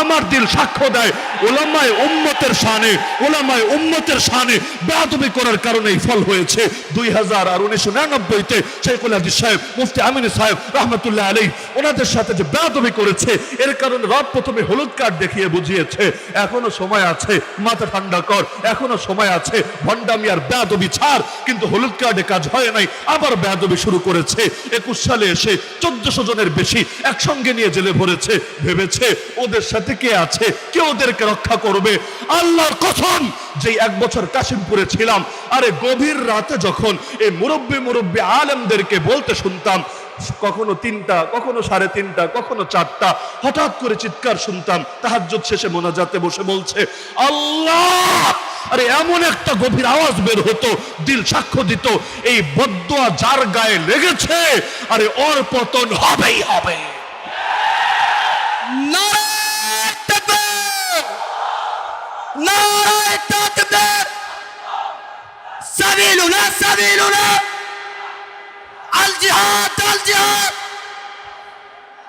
আমার দিল সাক্ষ্য দেয়। ওলামায় উম্মতের শানে ওলামায় উম্মতের শানে বেয়াদবি করার কারণে এই ফল হয়েছে। দুই হাজার আর উনিশশো নিরানব্বইতে শেখুল হাদিস সাহেব, মুফতি আমিন সাহেব রহমতুল্লাহ আলী ওনাদের সাথে যে বেয়াদবি করেছে, এর কারণে রব প্রথমে হলুদ কার্ড দেখিয়ে বুঝিয়েছে, এখনও সময় আছে, মাথা ঠান্ডা কর, এখনও সময় আছে, ভণ্ডামি আর বেয়াদবি ছাড়, কিন্তু হলুদ কার্ডে কাজ হয় নাই, আবার বেয়াদবি শুরু করেছে। একুশ সালে এসে চোদ্দশো জনের বেশি একসঙ্গে নিয়ে জেলে ভরেছে, ভেবেছে ওদের সাথে কে আছে কে ওদেরকে রক্ষা করবে। আল্লাহর কসম যে এক বছর কাশিমপুরে ছিলাম, আরে গভীর রাতে যখন এই মুরব্বী মুরব্বী আলেমদেরকে বলতে শুনতাম, কখনো তিনটা, কখনো সাড়ে তিনটা, কখনো চারটা, হঠাৎ করে চিৎকার শুনতাম, তাহাজ্জুদ শেষে মোনাজাতে বসে বলছে, আল্লাহ! আরে এমন একটা গভীর আওয়াজ বের হতো, দিল সাক্ষ্য দিত, এই বদুয়া যার গায়ে লেগেছে, আরে ওর পতন হবেই হবে। নারায় তাকবীর নারায় তাকবীর সাবিলুনা সাবিলুনা আল জিহাদ আল জিহাদ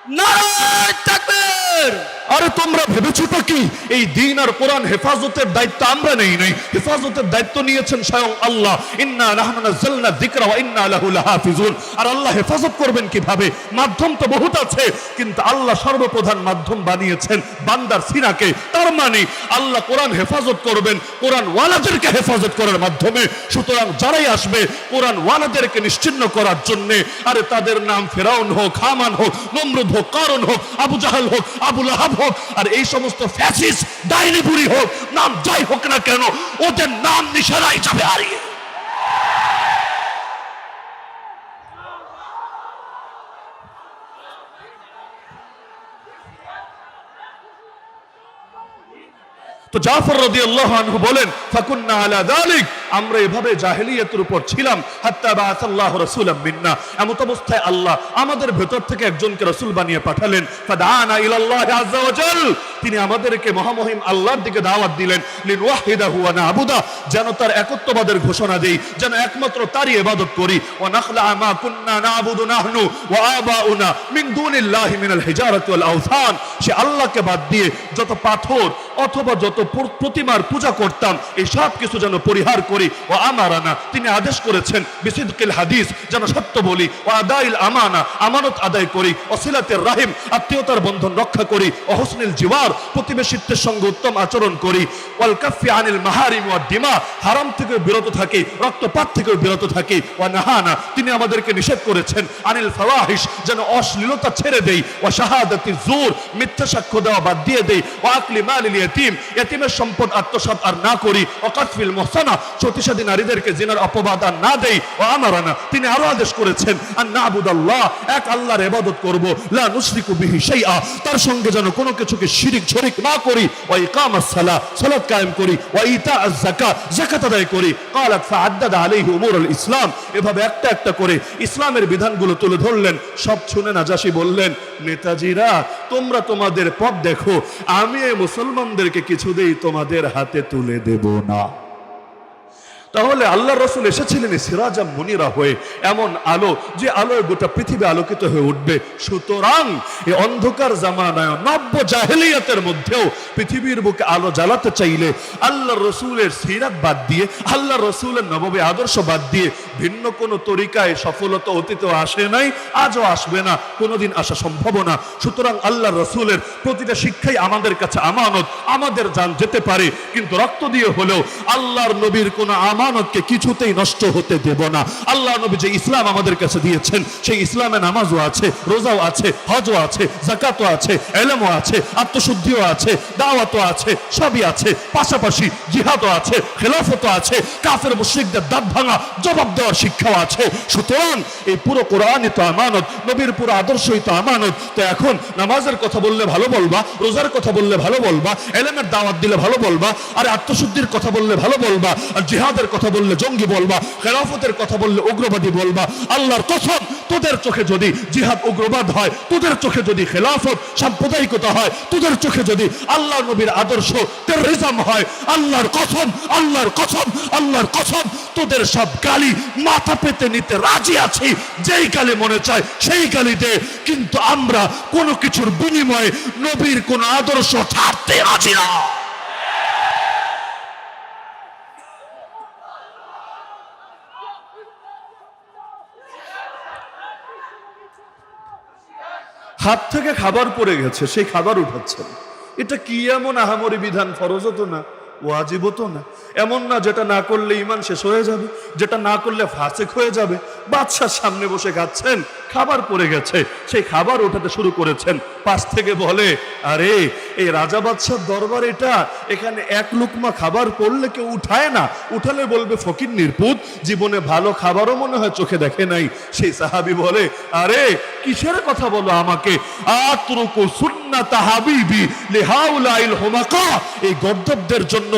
নারায় তাকবীর আরে তোমরা ভেবেছোটা কি? এই দিন আর কোরআন হেফাজতের দায়িত্ব আমরা নেই নাই। হেফাজতের দায়িত্ব নিয়েছেন স্বয়ং আল্লাহ। ইন্না নাহনু নাযালনা যিকরা ওয়া ইন্না লাহু লাহাফিজুন। আর আল্লাহ হেফাজত করবেন কীভাবে? মাধ্যম তো বহুত আছে, কিন্তু আল্লাহ সর্বপ্রধান মাধ্যম বানিয়েছেন বান্দার সিনাকে। তার মানে আল্লাহ কোরআন হেফাজত করবেন, কোরআন ওয়ালাদেরকে হেফাজত করার মাধ্যমে। সুতরাং যারাই আসবে, কোরআন ওয়ালাদেরকে নিশ্চিন্ন করার জন্য, আরে তাদের নাম ফেরাউন হোক, হামান হোক, নমরুদ হোক, কারণ হোক, আবু জাহাল হোক, আবু লাহাব হোক আর এই সমস্ত ফ্যাসিস ডাইনি বুড়ি হোক, নাম যাই হোক না কেন, ওদের নাম নিশানাই যাবে হারিয়ে। তো জাফর রাদিয়াল্লাহু আনহু বলেন, ফাকুন্না আলা যালিক আমরা এভাবে জাহেলিয়াতের উপর ছিলাম। হাত্তা বাআসাল্লাহু রাসূলাম মিন্না। এমত অবস্থায় আল্লাহ আমাদের ভেতর থেকে একজনকে রাসূল বানিয়ে পাঠালেন। তিনি আমাদেরকে মহামহিম আল্লাহর দিকে দাওয়াত দিলেন। যেন তার একত্ববাদের ঘোষণা দেই। যেন একমাত্র তারই ইবাদত করি। সে আল্লাহকে বাদ দিয়ে যত পাথর অথবা যত প্রতিমার পূজা করতাম, এই সব কিছু যেন পরিহার করি। ও আমারানা, তিনি আদেশ করেছেন, বিসিদকিল হাদিস, যেন সত্য বলি ও আদাইল আমানা, আমানত আদায় করি অসিলাতের রাহিম, আত্মীয়তার বন্ধন রক্ষা করি ও হোসনিল জিওয়ার, প্রতিবেশিত্বের সঙ্গে উত্তম আচরণ করি, ওয়াল কাফি আনিল মাহারিম ওয়া ডিমা, হারাম থেকে বিরত থাকি, রক্তপাত থেকে বিরত থাকি ও নাহানা, তিনি আমাদেরকে নিষেধ করেছেন, আনিল ফাওয়াহিশ, যেন অশ্লীলতা ছেড়ে দেই ও শাহাদাতি জোর, মিথ্যা সাক্ষ্য দেওয়া বাদ দিয়ে দেই ও আকলি মালিল ইয়েতিম, ইয়েতিমের সম্পদ আত্মসাৎ আর না করি ও কাতফিল মোহসানা প্রতিশাদী নারীদেরকে জিনার অপবাদ আর না দেই, ও আমার না তিনি আরও আদেশ করেছেন আর না আবুদাল্লাহ এক আল্লাহর এবাদত করব, লা নুসরিকু বিহি শাইআ, তার সঙ্গে যেন কোনো কিছুকে শিরিক ঝরিক না করি, ওয়া ইকামাস সালাহ, সালাত কায়েম করি, ওয়া ইতা আজ যাকাত যাকাত আদায় করি। ক্বালাত ফাআদ্দাদ আলাইহি উমুরুল ইসলাম, এভাবে একটা একটা করে ইসলামের বিধানগুলো তুলে ধরলেন, সব শুনে নাজাসি বললেন, নেতাজিরা, তোমরা তোমাদের পথ দেখো, আমি এই মুসলমানদেরকে কিছু কিছুতেই তোমাদের হাতে তুলে দেব না। তাহলে আল্লাহ রসুল এসেছিলেন সিরাজা মুনিরা হয়ে এমন আলো যে আলোয় গোটা পৃথিবী আলোকিত হয়ে উঠবে। সুতরাং এই অন্ধকার জামানায় নব্য জাহেলিয়াতের মধ্যেও পৃথিবীর বুকে আলো জ্বালাতে চাইলে আল্লাহ রসুলের সিরাত বাদ দিয়ে আল্লাহ রসুলের নবমী আদর্শ বাদ দিয়ে ভিন্ন কোনো তরিকায় সফলতা অতীত আসে নাই, আজও আসবে না, কোনোদিন আসা সম্ভব না। সুতরাং আল্লাহ রসুলের প্রতিটা শিক্ষাই আমাদের কাছে আমানত, আমাদের জান যেতে পারে, কিন্তু রক্ত দিয়ে হলেও আল্লাহর নবীর কোনো আমানতকে কিছুতেই নষ্ট হতে দেব না। আল্লাহ নবী যে ইসলাম আমাদের কাছে দিয়েছেন, সেই ইসলামে নামাজও আছে, রোজাও আছে, হজও আছে জাকাতও আছে, এলেমও আছে, আত্মশুদ্ধিও আছে, দাওয়াতও আছে, সবই আছে। পাশাপাশি জিহাদও আছে, খেলাফতও আছে, কাফের মুশ্রিকদের দাঁত ভাঙা, জবাব দেওয়ার শিক্ষাও আছে। সুতরাং এই পুরো কোরআনই তো আমানত, নবীর পুরো আদর্শই তো আমানত। তো এখন নামাজের কথা বললে ভালো বলবা, রোজার কথা বললে ভালো বলবা, এলেমের দাওয়াত দিলে ভালো বলবা, আর আত্মশুদ্ধির কথা বললে ভালো বলবা, আর জিহাদের কথা বললে জঙ্গি বলবা, খেলাফতের কথা বললে উগ্রবাদী বলবা, আল্লাহর কসম, তোদের চোখে যদি জিহাদ উগ্রবাদ হয়, তোদের চোখে যদি খেলাফত সাম্প্রদায়িকতা হয়, তোদের চোখে যদি আল্লাহ নবীর আদর্শ টেররিজম হয়, আল্লাহর কসম আল্লাহর কসম আল্লাহর কসম, তোদের সব গালি মাথা পেতে নিতে রাজি আছি, যেই গালি মনে চায় সেই গালি দে, কিন্তু আমরা কোনো কিছুর বিনিময়ে নবীর কোন আদর্শ ছাড়তে রাজি না। হাত থেকে খাবার পড়ে গেছে, সেই খাবার উঠাচ্ছেন এটা কি এমন আহামরি বিধান? ফরজ হতো না ওয়াজিব হতো না। এমন না যেটা না করলে ইমান শেষ হয়ে যাবে, যেটা না করলে ফাঁসেক হয়ে যাবে। বাদশার সামনে বসে খাচ্ছেন। খাবার পড়ে গেছে, সেই খাবার ওঠাতে শুরু করেছেন। পাশ থেকে বলে, আরে, এই রাজা বাদশার দরবার এটা, এখানে এক লুকমা খাবার পড়লে কেউ উঠায় না। উঠালে বলবে, ফকির নির্পুত জীবনে ভালো খাবারও মনে হয় চোখে দেখে নাই। সেই সাহাবি বলে, আরে, কিসের কথা বলো আমাকে? এই গর্দবদের জন্য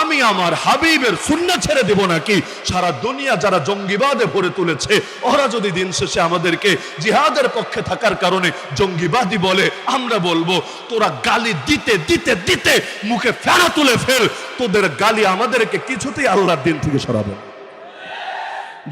আমি আমার হাবিবের সুন্নাহ ছেড়ে দেব নাকি? সারা দুনিয়া যারা জঙ্গিবাদে ভরে তুলেছে, ওরা যদি দিন শেষে আমাদেরকে জিহাদের পক্ষে থাকার কারণে জঙ্গিবাদী বলে, আমরা বলব, তোরা গালি দিতে দিতে দিতে মুখে ফেরা তুলে ফেল। তোদের গালি আমাদেরকে কিছুতেই আল্লাহর দিন থেকে সরাবে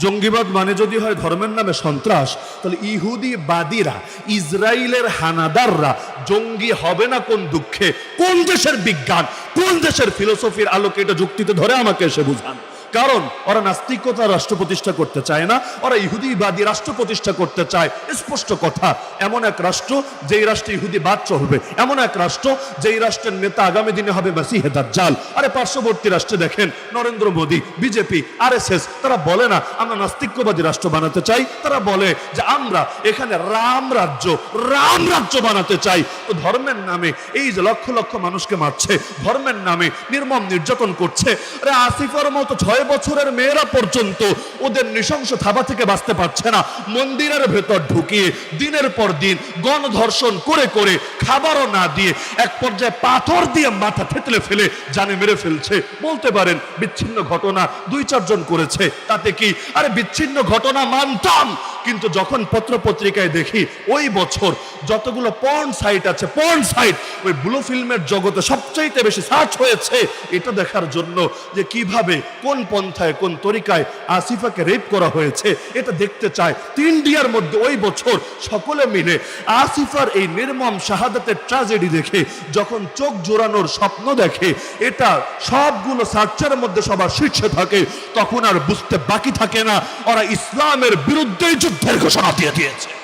জঙ্গিবাদ মানে যদি হয় ধর্মের নামে সন্ত্রাস, তাহলে ইহুদি বাদীরা ইসরায়েলের হানাদাররা জঙ্গি হবে না কোন দুঃখে? কোন দেশের বিজ্ঞান, কোন দেশের ফিলোসফির আলোকে এটা যুক্তিতে ধরে আমাকে এসে বুঝান? কারণ ওরা নাস্তিকতা রাষ্ট্র প্রতিষ্ঠা করতে চায় না, ওরা ইহুদিবাদী রাষ্ট্র প্রতিষ্ঠা করতে চায়। স্পষ্ট কথা, এমন এক রাষ্ট্র যেই রাষ্ট্রে ইহুদি বাদ চলবে, এমন এক রাষ্ট্র যেই রাষ্ট্রের নেতা আগামী দিনে হবে মাসিহে দাজ্জাল। আরে পার্শ্ববর্তী রাষ্ট্রে দেখেন, নরেন্দ্র মোদী, বিজেপি, আরএসএস, তারা বলে না, আমরা নাস্তিক্যবাদী রাষ্ট্র বানাতে চাই। তারা বলে যে আমরা এখানে রাম রাজ্য রাম রাজ্য বানাতে চাই। তো ধর্মের নামে এই যে লক্ষ লক্ষ মানুষকে মারছে, ধর্মের নামে নির্মম নির্যাতন করছে, আরে আসিফার মতো ছয় বছরের মেয়েরা পর্যন্ত ওদের নৃশংস থাবা থেকে বাঁচতে পারছে না। মন্দিরের ভেতর ঢুকিয়ে দিনের পর দিন গণধর্ষণ করে করে খাবারও না দিয়ে এক পর্যায়ে পাথর দিয়ে মাথা থেতলে ফেলে জানে মেরে ফেলছে। বলতে পারেন বিচ্ছিন্ন ঘটনা দুই চারজন করেছে। তাতে কি? আরে বিচ্ছিন্ন ঘটনা মানতাম। কিন্তু যখন পত্র পত্রিকায় দেখি, ওই বছর যতগুলো পর্ন সাইট আছে পর্ন সাইট ওই ব্লু ফিল্মের জগতে সবচাইতে বেশি সার্চ হয়েছে, এটা দেখার জন্য যে কীভাবে, কোন পন্থায়, কোন তরিকায় আসিফাকে রেপ করা হয়েছে, এটা দেখতে চায় তো ইন্ডিয়ার মধ্যে ওই বছর সকলে মিলে। আসিফার এই নির্মম শাহাদাতের ট্রাজেডি দেখে, যখন চোখ জোড়ানোর স্বপ্ন দেখে, এটা সবগুলো সার্চের মধ্যে সবার শীর্ষে থাকে, তখন আর বুঝতে বাকি থাকে না, ওরা ইসলামের বিরুদ্ধেই যুদ্ধের ঘোষণা দিয়ে দিয়েছে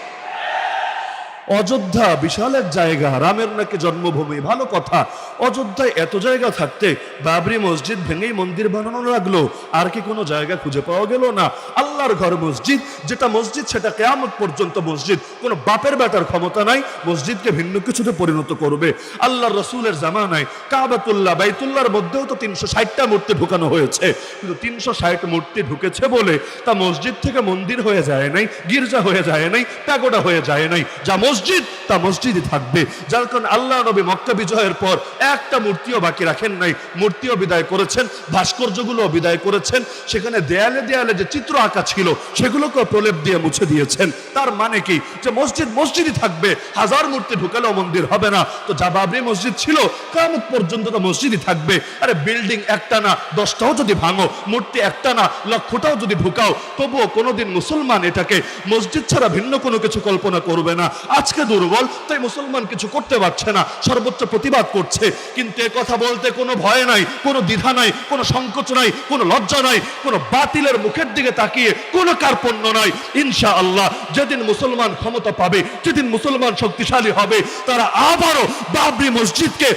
অযোধ্যা বিশাল এক জায়গা, রামের নাকি জন্মভূমি, ভালো কথা। অযোধ্যায় এত জায়গা থাকতে বাবরি মসজিদ ভেঙেই মন্দির বানানো লাগল। আর কি কোনো জায়গা খুঁজে পাওয়া গেল না? আল্লাহর ঘর মসজিদ, যেটা মসজিদ, সেটা কেয়ামত পর্যন্ত মসজিদ। কোনো বাপের বেটার ক্ষমতা নাই, মসজিদকে ভিন্ন কিছুতে পরিণত করবে। আল্লাহর রসুলের জামানায় কাবাতুল্লাহ, বাইতুল্লাহর মধ্যেও তো তিনশো ষাটটা মূর্তি ঢুকানো হয়েছে। কিন্তু তিনশো ষাট মূর্তি ঢুকেছে বলে তা মসজিদ থেকে মন্দির হয়ে যায় নাই, গির্জা হয়ে যায় নাই, প্যাগোডা হয়ে যায় নাই। যা মসজিদ, তা মসজিদই থাকবে। যার কারণে আল্লাহ নবী মক্কা বিজয়ের পর একটা মূর্তিও বাকি রাখেন নাই। মূর্তিও বিদায় করেছেন ভাস্কর্যগুলো বিদায় করেছেন। সেখানে দেয়ালে দেয়ালে যে চিত্র আঁকা ছিল সেগুলোকে প্রলেপ দিয়ে মুছে দিয়েছেন। তার মানে কি? যে মসজিদ মসজিদই থাকবে, হাজার মূর্তি ঢুকালেও মন্দির হবে না। তো যা বাবরি মসজিদ ছিল, কামত পর্যন্ত তো মসজিদই থাকবে। আরে বিল্ডিং একটা না, দশটাও যদি ভাঙো, মূর্তি একটা না লক্ষটাও যদি ঢুকাও, তবুও কোনোদিন মুসলমান এটাকে মসজিদ ছাড়া ভিন্ন কোনো কিছু কল্পনা করবে না। আজকে দুর্বল, তাই মুসলমান কিছু করতে পারছে না, সর্বোচ্চ প্রতিবাদ করছে। কিন্তু এ কথা বলতে কোনো ভয় নাই, কোনো দ্বিধা নাই, কোনো সংকোচ নাই, কোনো লজ্জা নাই, কোনো বাতিলের মুখের দিকে তাকিয়ে কোনো কার্পণ্য নাই। ইনশা আল্লাহ যেদিন মুসলমান ক্ষমতা পাবে, যেদিন মুসলমান শক্তিশালী হবে, তারা আবারও বাবরি মসজিদকে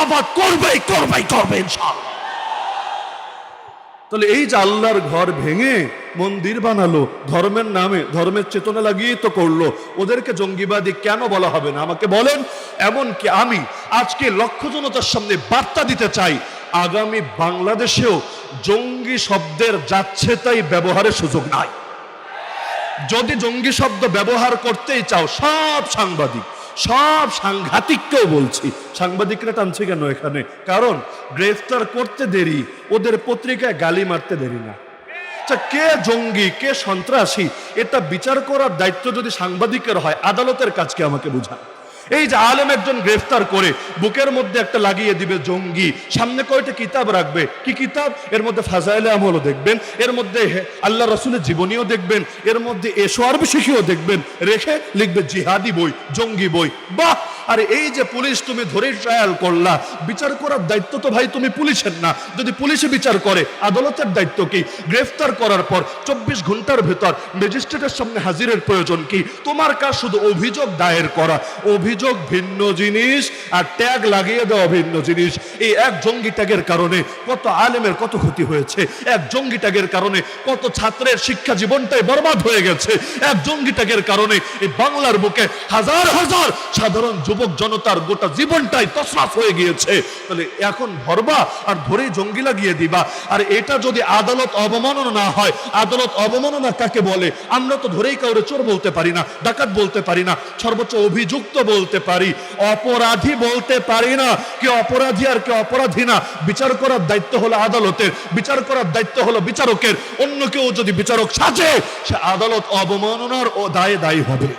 আবার করবেই করবেই, করবে ইনশাআল্লাহ। তাহলে এই যে আল্লাহর ঘর ভেঙে মন্দির বানালো, ধর্মের নামে, ধর্মের চেতনা লাগিয়ে তো করল, ওদেরকে জঙ্গিবাদী কেন বলা হবে না? আমাকে বলেন এমন কি আমি আজকে লক্ষ জনতার সামনে বার্তা দিতে চাই, আগামী বাংলাদেশেও জঙ্গি শব্দের যাচ্ছে তাই ব্যবহারের সুযোগ নাই। যদি জঙ্গি শব্দ ব্যবহার করতেই চাও, সব সাংবাদিক সব সাংঘাতিককেও বলছি। সাংবাদিকরা টানছে কেন এখানে? কারণ গ্রেফতার করতে দেরি, ওদের পত্রিকায় গালি মারতে দেরি না। আচ্ছা কে জঙ্গি, কে সন্ত্রাসী, এটা বিচার করার দায়িত্ব যদি সাংবাদিকের হয়, আদালতের কাজকে আমাকে বুঝান? এই যে আলেম একজন গ্রেফতার করে, বুকের মধ্যে একটা লাগিয়ে দিবে জঙ্গি, সামনে কয়টা কিতাব রাখবে? কি কিতাব? এর মধ্যে ফাজাইলে আমলও দেখবেন, এর মধ্যে আল্লাহ রসুলের জীবনীও দেখবেন, এর মধ্যে এসো আরবি শিখিও দেখবেন, রেখে লিখবে জিহাদি বই, জঙ্গি বই। বাহ! আরে এই যে পুলিশ তুমি ধরে ট্রায়াল করলা, বিচার করার দায়িত্ব তো ভাই তুমি পুলিশের না। যদি পুলিশে বিচার করে, আদালতের দায়িত্ব কি? গ্রেফতার করার পর চব্বিশ ঘণ্টার ভেতর ম্যাজিস্ট্রেটের সামনে হাজিরের প্রয়োজন কি? তোমার কাজ শুধু অভিযোগ দায়ের করা। অভিযোগ ভিন্ন জিনিস আর ট্যাগ লাগিয়ে দেওয়া ভিন্ন জিনিস। এই এক জঙ্গি ট্যাগের কারণে কত আলেমের কত ক্ষতি হয়েছে। এক জঙ্গি ট্যাগের কারণে কত ছাত্রের শিক্ষা জীবনটাই বরবাদ হয়ে গেছে। এক জঙ্গি ট্যাগের কারণে এই বাংলার বুকে হাজার হাজার সাধারণ যুবক জনতার গোটা জীবনটাই তসরাস হয়ে গিয়েছে। তাহলে এখন ধরবা আর ধরেই জঙ্গি লাগিয়ে দিবা। আর এটা যদি আদালত অবমাননা না হয়, আদালত অবমাননা কাকে বলে? আমরা তো ধরেই কাউরে চোর বলতে পারি না, ডাকাত বলতে পারি না, সর্বোচ্চ অভিযুক্ত বলতে পারি। অপরাধী বলতে পারি না, কে অপরাধী আর কে অপরাধী না। বিচার করার দায়িত্ব হলো আদালতের, বিচার করার দায়িত্ব হলো বিচারকের। অন্য কেউ যদি বিচারক সাজে, সে আদালত অবমাননার ও দায়ে দায়ী হবে।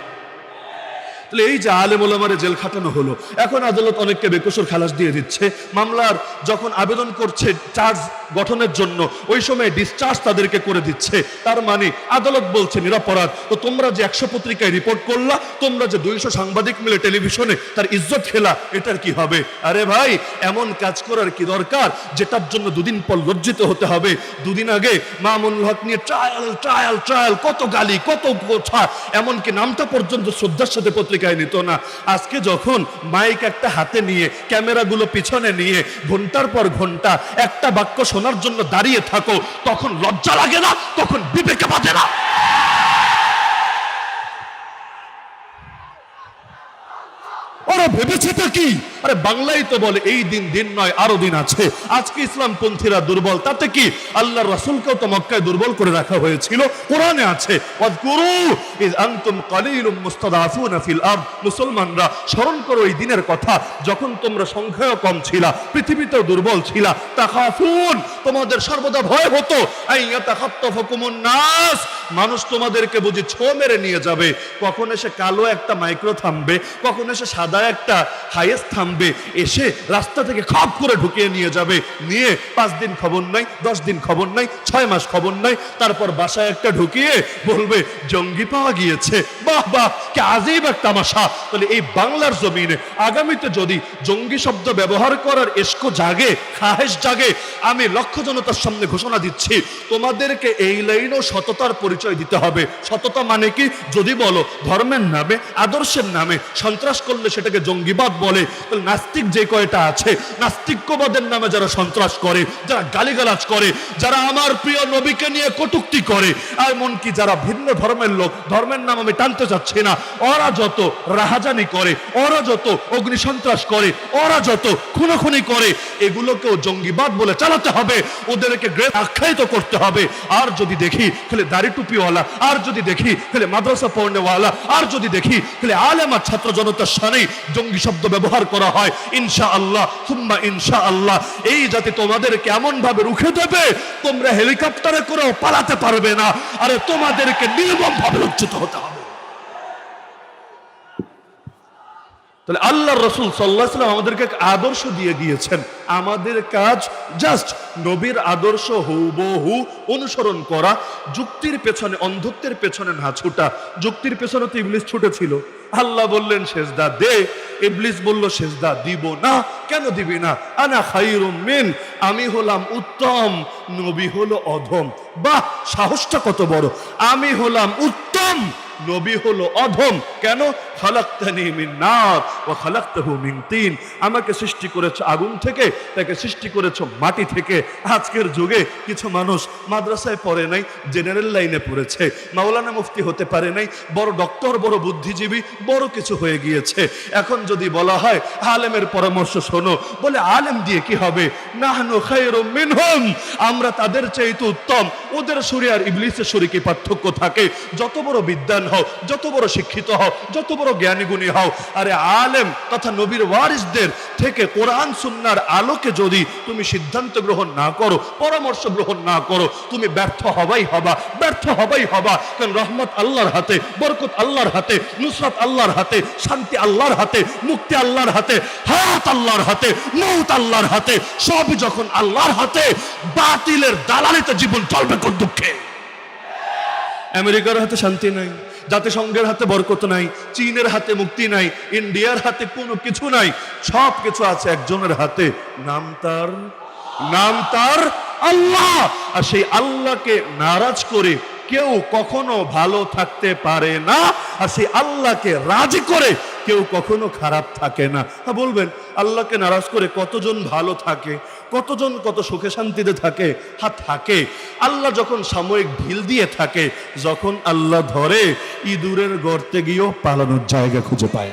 তাহলে এই যে আলেম ওলামারে জেল খাটানো হলো, এখন আদালত অনেককে বেকসুর খালাস দিয়ে দিচ্ছে। মামলার যখন আবেদন করছে চার্জ গঠনের জন্য, ওই সময় ডিসচার্জ তাদেরকে করে দিচ্ছে। তার মানে আদালত বলছে, নিরাপরাধ। তো তোমরা যে একশো পত্রিকায় রিপোর্ট করলা, তোমরা যে দুইশো সাংবাদিক মিলে টেলিভিশনে তার ইজ্জত খেলা, এটার কি হবে? আরে ভাই, এমন কাজ করার কি দরকার, যেটার জন্য দুদিন পর লজ্জিত হতে হবে? দুদিন আগে মামুন হক নিয়ে ট্রায়াল ট্রায়াল ট্রায়াল কত গালি, কত কথা, এমনকি নামটা পর্যন্ত শ্রদ্ধার সাথে পত্রিকায় নিত না। আজকে যখন মাইক একটা হাতে নিয়ে, ক্যামেরাগুলো পিছনে নিয়ে, ঘণ্টার পর ঘণ্টা একটা বাক্য শোনার জন্য দাঁড়িয়ে থাকো, তখন লজ্জা লাগে না, তখন বিবেকে বাজে না। ওরা ভেবেছেটা কি? আরে বাংলাই তো বলে, এই দিন দিন নয়, আরও দিন আছে। আজকে ইসলাম পন্থীরা দুর্বল, তাতে কি? আল্লাহ রাসূলকেও তো মক্কায় দুর্বল করে রাখা হয়েছিল। কোরআনে আছে মুসলমানরা, স্মরণ করো এই দিনের কথা, যখন তোমরা সংখ্যায় কম ছিলা, পৃথিবীতেও দুর্বল ছিলা, তাখাফুন, তোমাদের সর্বদা ভয় হতো নাস। মানুষ তোমাদেরকে বুঝি ছো মেরে নিয়ে যাবে। কখন এসে কালো একটা মাইক্রো থামবে, কখন এসে সাদা একটা হাইয়েস্ট থামবে, এসে রাস্তা থেকে খপ করে ঢুকিয়ে নিয়ে যাবে। নিয়ে পাঁচ দিন খবর নাই, দশ দিন খবর নাই, ছয় মাস খবর নাই, তারপর বাসায় একটা ঢুকিয়ে বলবে, জঙ্গি পাওয়া গিয়েছে। বাহ বাহ, কি আজীব এক তামাশা। তাহলে এই বাংলার জমিনে আগামীতে যদি জঙ্গি শব্দ ব্যবহার করার এসকো জাগে খাহেস জাগে, আমি লক্ষ জনতার সামনে ঘোষণা দিচ্ছি, তোমাদেরকে এই লাইনও সততার পরিচয় দিতে হবে। সততা মানে কি? যদি বলো, ধর্মের নামে, আদর্শের নামে সন্ত্রাস করলে সেটাকে জঙ্গিবাদ বলে নাস্তিক যে কয়টা আছে, নাস্তিক্যবাদের নামে যারা সন্ত্রাস করে, যারা গালিগালাজ করে, যারা আমার প্রিয় নবীকে নিয়ে কটুক্তি করে, আর এমনকি যারা ভিন্ন ধর্মের লোক, ধর্মের নাম আমি টানতে চাচ্ছি না, ওরা যত রাহাজানি করে, ওরা যত অগ্নি সন্ত্রাস করে, ওরা যত খুনোখুনি করে, এগুলোকেও জঙ্গিবাদ বলে চালাতে হবে, ওদেরকে আখ্যায়িত করতে হবে, আর যদি দেখি, তাহলে দাড়ি টুপিওয়ালা, আর যদি দেখি, তাহলে মাদ্রাসা পড়নেওয়ালা, আর যদি দেখি, তাহলে আলেমার ছাত্র জনতার সানেই জঙ্গি শব্দ ব্যবহার করা হয় ইনশা আল্লাহ হুম্মা ইনশা আল্লাহ এই জাতি তোমাদের কেমন ভাবে রুখে দেবে, তোমরা হেলিকপ্টারে করেও পালাতে পারবে না। আরে তোমাদেরকে নির্মম ভাবে লজ্জিত হতে হবে। তাহলে আল্লাহ রসুল সাল্লাহ সাল্লাম আমাদেরকে আদর্শ দিয়ে গিয়েছেন আমাদের কাজ জাস্ট নবীর আদর্শ হুবহু অনুসরণ করা, যুক্তির পেছনে, অন্ধত্বের পেছনে না ছুটা। যুক্তির পেছনে তো ইবলিস ছুটেছিল আল্লাহ বললেন শেষদা দে। ইবলিস বলল শেষদা দিব না। কেন দিবি না? আনা খাইরুম মিন। আমি হলাম উত্তম। নবী হলো অধম। বাহ! সাহসটা কত বড়! আমি হলাম উত্তম। নবী হলো অধম। কেন? আমাকে সৃষ্টি করেছ আগুন থেকে, তাকে সৃষ্টি করেছ মাটি থেকে। আজকের যুগে কিছু মানুষ মাদ্রাসায় পড়ে নাই জেনারেল লাইনে পড়েছে। মাওলানা মুফতি হতে পারে নাই, বড় ডক্টর বড় বুদ্ধিজীবী, বড় কিছু হয়ে গিয়েছে। এখন যদি বলা হয়, আলেমের পরামর্শ শোনো, বলে আলেম দিয়ে কি হবে? মিনহুম। আমরা তাদের চাইতে উত্তম। ওদের সুরে আর ইবলিসের সুরে কি পার্থক্য থাকে? যত বড় বিদ্যান হও, যত বড় শিক্ষিত হও, যত বড় জ্ঞানী গুণী হও, আরে আলেম তথা নবীর ওয়ারিসদের থেকে কোরআন সুন্নার আলোকে যদি তুমি সিদ্ধান্ত গ্রহণ না করো, পরামর্শ গ্রহণ না করো, তুমি ব্যর্থ হবাই হবা, ব্যর্থ হবাই হবা। কারণ রহমত আল্লাহর হাতে, বরকত আল্লাহর হাতে, নুসরত আল্লাহর হাতে, শান্তি আল্লাহর হাতে, মুক্তি আল্লাহর হাতে হাত আল্লাহর হাতে, মৌত আল্লাহর হাতে সব যখন আল্লাহর হাতে, বাতিলের দালালিতে জীবন চলবে কোন দুঃখে। আমেরিকার হাতে শান্তি নাই, জাতিসংঘের হাতে বরকত নাই, চীনের হাতে মুক্তি নাই, ইন্ডিয়ার হাতে কোনো কিছু নাই, সব কিছু আছে একজনের হাতে, নাম তার নাম তার আল্লাহ। আর সেই আল্লাহকে নারাজ করে কেউ কখনো ভালো থাকতে পারে না, আর সেই আল্লাহকে রাজি করে কেউ কখনো খারাপ থাকে না। হ্যাঁ বলবেন, আল্লাহকে নারাজ করে কতজন ভালো থাকে? কতজন কত সুখে শান্তিতে থাকে? হা থাকে। আল্লাহ যখন সাময়িক ঢিল দিয়ে থাকে, যখন আল্লাহ ধরে, ইঁদুরের গর্তে গিয়েও পালানোর জায়গা খুঁজে পায়।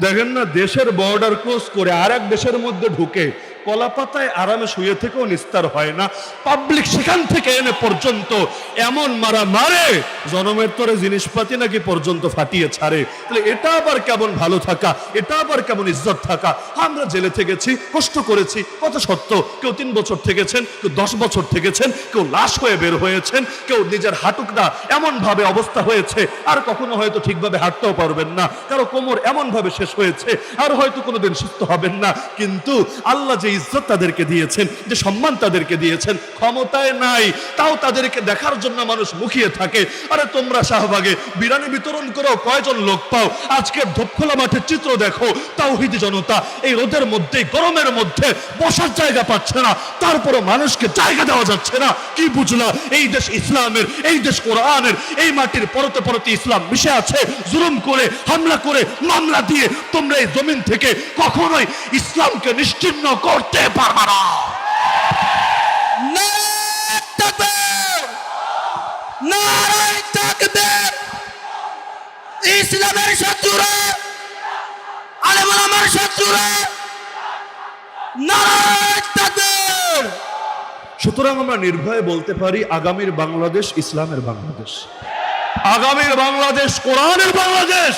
দেখেন না, দেশের বর্ডার ক্রস করে আর এক দেশের মধ্যে ঢুকে কলাপাতায় আরামে শুয়ে থেকেও নিস্তার হয় না। পাবলিক সেখান থেকে এনে পর্যন্ত এমন মারা মারে, জনমের তরে জিনিসপাতি নাকি পর্যন্ত ফাটিয়ে ছাড়ে। তাহলে এটা আবার কেমন ভালো থাকা? এটা আবার কেমন ইজ্জত থাকা? আমরা জেলে থেকেছি, কষ্ট করেছি, কত সত্য? কেউ তিন বছর থেকেছেন, কেউ দশ বছর থেকেছেন, কেউ লাশ হয়ে বের হয়েছেন, কেউ নিজের হাঁটুকটা এমন ভাবে অবস্থা হয়েছে, আর কখনো হয়তো ঠিকভাবে হাঁটতেও পারবেন না। কারও কোমর এমন ভাবে শেষ হয়েছে, আর হয়তো কোনোদিন সুস্থ হবেন না। কিন্তু আল্লাহ যে ইজ্জত তাদেরকে দিয়েছেন, যে সম্মান তাদেরকে দিয়েছেন, ক্ষমতায় নাই, তাও তাদেরকে দেখার জন্য মানুষ মুখিয়ে থাকে। আরে তোমরা শাহবাগে বিরানি বিতরণ করো, কয়জন লোক পাও? আজকে ধোপখোলা মাঠের চিত্র দেখো, তাওহিদি জনতা এই রোদের মধ্যে গরমের মধ্যে বসার জায়গা পাচ্ছে না, তারপরও মানুষকে জায়গা দেওয়া যাচ্ছে না। কি বুঝলা? এই দেশ ইসলামের, এই দেশ কোরআনের, এই মাটির পরতে পরতে ইসলাম মিশে আছে, জুলুম করে, হামলা করে, মামলা দিয়ে তোমরা এই জমিন থেকে কখনোই ইসলামকে নিশ্চিহ্ন করতে পারবে না। ইসলামের শত্রুরা আলেম শত্রুরা সুতরাং আমরা নির্ভয়ে বলতে পারি আগামীর বাংলাদেশ ইসলামের বাংলাদেশ। আগামীর বাংলাদেশ কোরআনের বাংলাদেশ।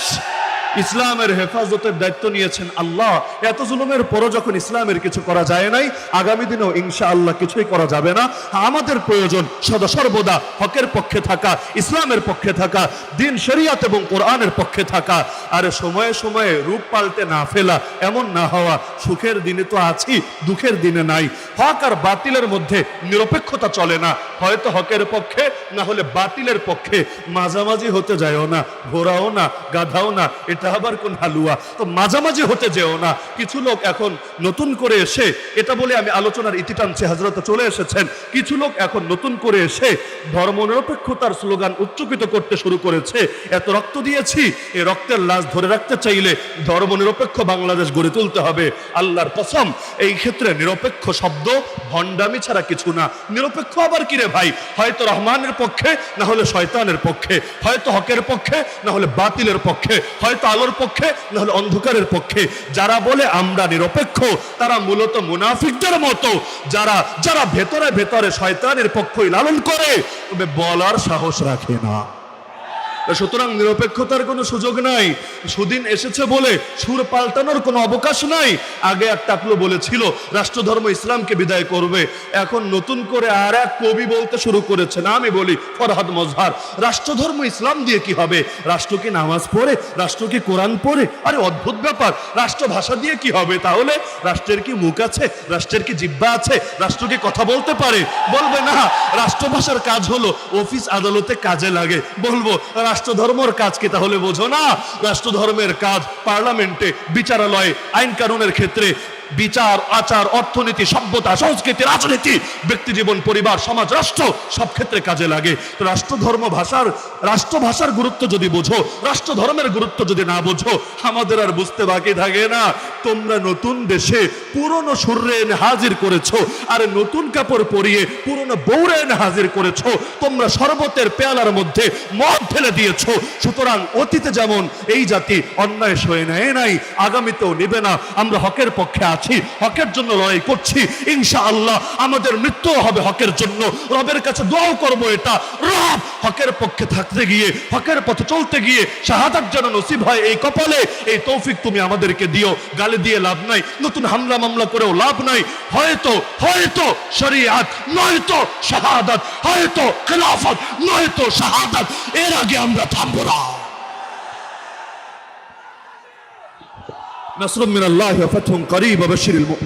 ইসলামের হেফাজতের দায়িত্ব নিয়েছেন আল্লাহ। এত জুলুমের পরও যখন ইসলামের কিছু করা যায় নাই, আগামী দিনেও ইনশা আল্লাহ কিছুই করা যাবে না। আমাদের প্রয়োজন সদা সর্বদা হকের পক্ষে থাকা, ইসলামের পক্ষে থাকা, দিন শরিয়াত এবং কোরআনের পক্ষে থাকা। আর সময়ে সময়ে রূপ পাল্টে না ফেলা, এমন না হওয়া, সুখের দিনে তো আছি, দুঃখের দিনে নাই। হক আর বাতিলের মধ্যে নিরপেক্ষতা চলে না। হয়তো হকের পক্ষে, না হলে বাতিলের পক্ষে। মাঝামাঝি হতে যায়ও না, ঘোরাও না, গাধাও না এটা আবার কোন হালুয়া? তো মাঝামাঝি হতে যেও না। কিছু লোক এখন নতুন করে এসে, এটা বলে আমি আলোচনার ইতি টানছি হাজরত চলে এসেছেন। কিছু লোক এখন নতুন করে এসে ধর্মনিরপেক্ষতার স্লোগান উচ্চকিত করতে শুরু করেছে। এত রক্ত দিয়েছি এই রক্তের লাশ ধরে রাখতে চাইলে ধর্মনিরপেক্ষ বাংলাদেশ গড়ে তুলতে হবে। আল্লাহর কসম, এই ক্ষেত্রে নিরপেক্ষ শব্দ, ভণ্ডামি ছাড়া কিছু না। নিরপেক্ষ আবার কিরে ভাই? হয়তো রহমানের পক্ষে, না হলে শয়তানের পক্ষে। হয়তো হকের পক্ষে, না হলে বাতিলের পক্ষে। হয়তো আলোর পক্ষে, নাহলে অন্ধকারের পক্ষে। যারা বলে আমরা নিরপেক্ষ, তারা মূলত মুনাফিকদের মতো। যারা যারা ভেতরে ভেতরে শয়তানের পক্ষই লালন করে, তবে বলার সাহস রাখে না। সুতরাং নিরপেক্ষতার কোনো সুযোগ নাই। সুদিন এসেছে বলে সুর পাল্টানোর কোনো অবকাশ নাই। আগে এক টাকলো বলেছিল, রাষ্ট্রধর্ম ইসলামকে বিদায় করবে। এখন নতুন করে আর এক কবি বলতে শুরু করেছে না আমি বলি, ফরহাদ মজহার, রাষ্ট্রধর্ম ইসলাম দিয়ে কি হবে? রাষ্ট্র কি নামাজ পড়ে? রাষ্ট্র কি কোরআন পড়ে? আরে অদ্ভুত ব্যাপার। রাষ্ট্র ভাষা দিয়ে কি হবে তাহলে? রাষ্ট্রের কি মুখ আছে? রাষ্ট্রের কি জিব্বা আছে? রাষ্ট্র কি কথা বলতে পারে? বলবে না, রাষ্ট্রভাষার কাজ হলো, অফিস আদালতে কাজে লাগে। বলব রাষ্ট্রধর্মর কাজ কি তাহলে বোঝো না। রাষ্ট্রধর্মের কাজ পার্লামেন্টে বিচারালয়ে আইন কানুনের ক্ষেত্রে বিচার, আচার, অর্থনীতি, সভ্যতা, সংস্কৃতি, রাজনীতি, ব্যক্তি জীবন, পরিবার, সমাজ, রাষ্ট্র, সব ক্ষেত্রে কাজে লাগে। তো রাষ্ট্রধর্ম ভাষার রাষ্ট্র ভাষার গুরুত্ব যদি বোঝো রাষ্ট্র ধর্মের গুরুত্ব যদি না বোঝো, আমাদের আর বুঝতে বাকি থাকে না। তোমরা নতুন দেশে পুরনো সুরে এনে হাজির করেছ, আর নতুন কাপড় পরিয়ে পুরনো বৌরে এনে হাজির করেছ। তোমরা শরবতের পেয়ালার মধ্যে মদ ঢেলে দিয়েছ। সুতরাং অতীতে যেমন এই জাতি অন্যায় সয়ে নেয় নাই, আগামীতেও নেবে না। আমরা হকের পক্ষে আছি। আছি, হকের জন্য লড়াই করছি। ইনশাআল্লাহ আমাদের মৃত্যু হবে হকের জন্য। রবের কাছে দোয়াও করব এটা। রব হকের পক্ষে থাকতে গিয়ে, হকের পথে চলতে গিয়ে শাহাদাত যেন নসিব হয় এই কপালে, এই তৌফিক তুমি আমাদেরকে দিও। গালি দিয়ে লাভ নাই, নতুন হামলা মামলা করেও লাভ নাই। হয়তো হয়তো শরিয়াত, নয়তো শাহাদাত, হয়তো খেলাফত, নয়তো শাহাদাত। এর আগে আমরা থামবো না। نصر من الله وفتح قريب وبشر المؤمنين.